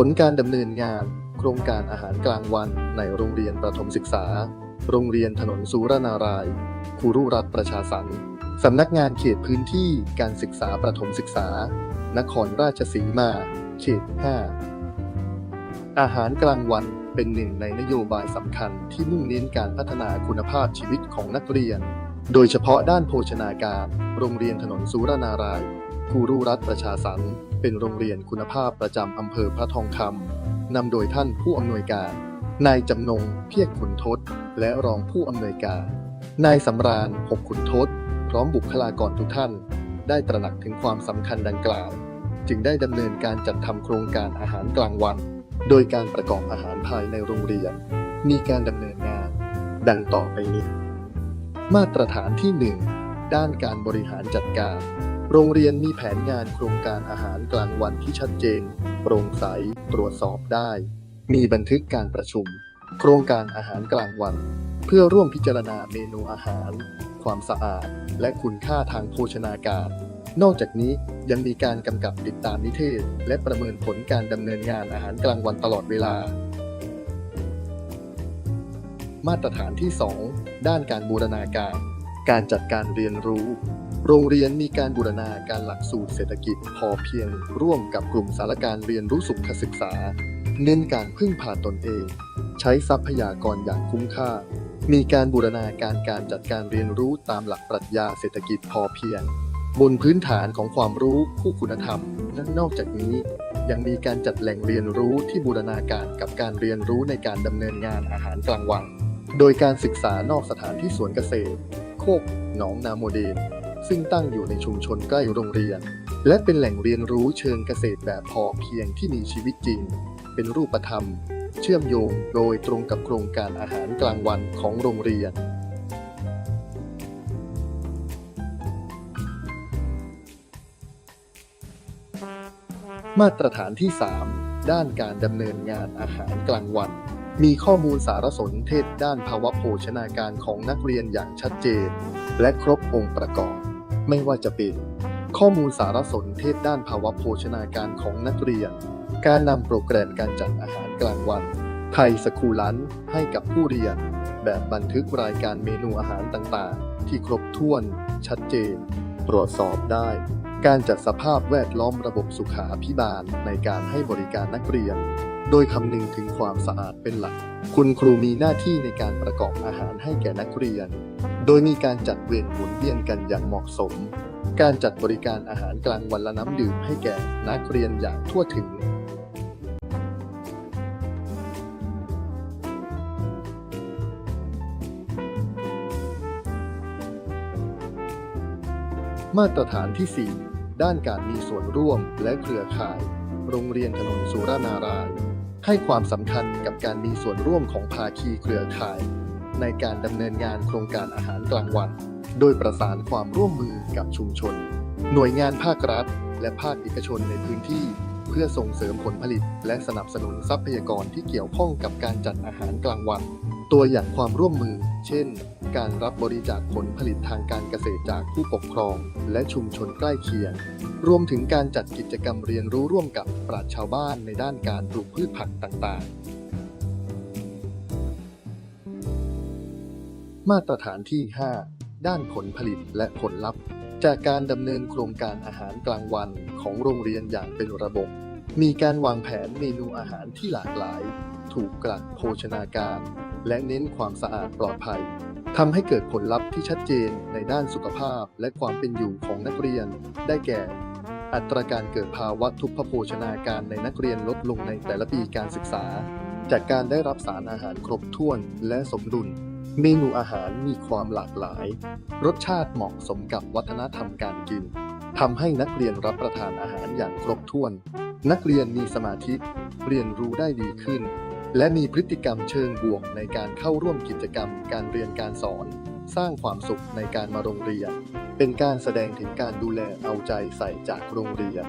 ผลการดำเนินงาน โครงการอาหารกลางวันในโรงเรียนประถมศึกษา โรงเรียนถนนสุรนารายคุรุรัฐประชาสรรค์สำนักงานเขตพื้นที่การศึกษาประถมศึกษา นครราชสีมา เขต 5 อาหารกลางวันเป็นหนึ่งในนโยบายสำคัญที่มุ่งเน้นการพัฒนาคุณภาพชีวิตของนักเรียน โดยเฉพาะด้านโภชนาการ โรงเรียนถนนสุรนารายคูรุรัฐประชาสรรค์ เป็นโรงเรียนคุณภาพประจำอำเภอพระทองคำนำโดยท่านผู้อำนวยการ นายจำนงเพียรขุนทศ และรองผู้อำนวยการ นายสำราญหกขุนทศ พร้อมบุคลากรทุกท่าน ได้ตระหนักถึงความสำคัญดังกล่าว จึงได้ดำเนินการจัดทำโครงการอาหารกลางวัน โดยการประกอบอาหารภายในโรงเรียน มีการดำเนินงาน ดังต่อไปนี้ มาตรฐานที่ 1 ด้านการบริหารจัดการ โรงเรียนมีแผนงานโครงการอาหารกลางวันที่ชัดเจน โปร่งใส ตรวจสอบได้ มีบันทึกการประชุม โครงการอาหารกลางวัน เพื่อร่วมพิจารณาเมนูอาหาร ความสะอาด และคุณค่าทางโภชนาการ นอกจากนี้ยังมีการกำกับติดตามนิเทศ และประเมินผลการดำเนินงานอาหารกลางวันตลอดเวลา มาตรฐานที่ 2 ด้านการบูรณาการ การจัดการเรียนรู้ โรงเรียนมีการบูรณาการหลักสูตรเศรษฐกิจพอเพียง ร่วมกับกลุ่มสารการเรียนรู้สุขศึกษา เน้นการพึ่งพาตนเอง ใช้ทรัพยากรอย่างคุ้มค่า มีการบูรณาการการจัดการเรียนรู้ตามหลักปรัชญาเศรษฐกิจพอเพียง บนพื้นฐานของความรู้คู่คุณธรรมและนอกจากนี้ ยังมีการจัดแหล่งเรียนรู้ที่บูรณาการกับการเรียนรู้ในการดำเนินงานอาหารกลางวัน โดยการศึกษานอกสถานที่สวนเกษตร โคกหนองนาโมเดล ซึ่งตั้งอยู่ในชุมชนใกล้โรงเรียน และเป็นแหล่งเรียนรู้เชิงเกษตรแบบพอเพียงที่มีชีวิตจริง เป็นรูปธรรม เชื่อมโยงโดยตรงกับโครงการอาหารกลางวันของโรงเรียนมาตรฐานที่ 3 ด้านการดำเนินงานอาหารกลางวัน มีข้อมูลสารสนเทศด้านภาวะโภชนาการของนักเรียนอย่างชัดเจน และครบองค์ประกอบ ไม่ว่าจะเป็น ข้อมูลสารสนเทศด้านภาวะโภชนาการของนักเรียน การนำโปรแกรมการจัดอาหารกลางวัน ไทยสคูลันให้กับผู้เรียน แบบบันทึกรายการเมนูอาหารต่างๆ ที่ครบถ้วน ชัดเจน ตรวจสอบได้ การจัดสภาพแวดล้อมระบบสุขาพิบาลในการให้บริการนักเรียน โดยคำนึงถึงความสะอาดเป็นหลัก คุณครูมีหน้าที่ในการประกอบอาหารให้แก่นักเรียน โดยมีการจัดเวรหมุนเวียนกันอย่างเหมาะสม การจัดบริการอาหารกลางวันและน้ำดื่มให้แก่นักเรียนอย่างทั่วถึงมาตรฐานที่ 4 ด้านการมีส่วนร่วมและเครือข่าย โรงเรียนถนนสุรนารายณ์ ให้ความสำคัญกับการมีส่วนร่วมของภาคีเครือข่าย ในการดำเนินงานโครงการอาหารกลางวัน โดยประสานความร่วมมือกับชุมชน หน่วยงานภาครัฐ และภาคเอกชนในพื้นที่ เพื่อส่งเสริมผลผลิต และสนับสนุนทรัพยากรที่เกี่ยวข้องกับการจัดอาหารกลางวัน ตัวอย่างความร่วมมือ เช่น การรับบริจาคผลผลิตทางการเกษตรจากผู้ปกครอง และชุมชนใกล้เคียง รวมถึงการจัดกิจกรรมเรียนรู้ร่วมกับปราชชาวบ้านในด้านการปลูกพืชผักต่างๆ มาตรฐานที่ 5 ด้านผลผลิตและผลลัพธ์ จากการดำเนินโครงการอาหารกลางวันของโรงเรียนอย่างเป็นระบบมีการวางแผนเมนูอาหารที่หลากหลาย ถูกกลั่นโภชนาการ และเน้นความสะอาดปลอดภัยทำให้เกิดผลลัพธ์ที่ชัดเจนในด้านสุขภาพและความเป็นอยู่ของนักเรียน ได้แก่ อัตราการเกิดภาวะทุพโภชนาการในนักเรียนลดลงในแต่ละปีการศึกษา จากการได้รับสารอาหารครบถ้วนและสมดุล เมนูอาหารมีความหลากหลาย รสชาติเหมาะสมกับวัฒนธรรมการกินทำให้นักเรียนรับประทานอาหารอย่างครบถ้วน นักเรียนมีสมาธิ เรียนรู้ได้ดีขึ้น และมีพฤติกรรมเชิงบวกในการเข้าร่วมกิจกรรมการเรียนการสอน สร้างความสุขในการมาโรงเรียน เป็นการแสดงถึงการดูแลเอาใจใส่จากโรงเรียน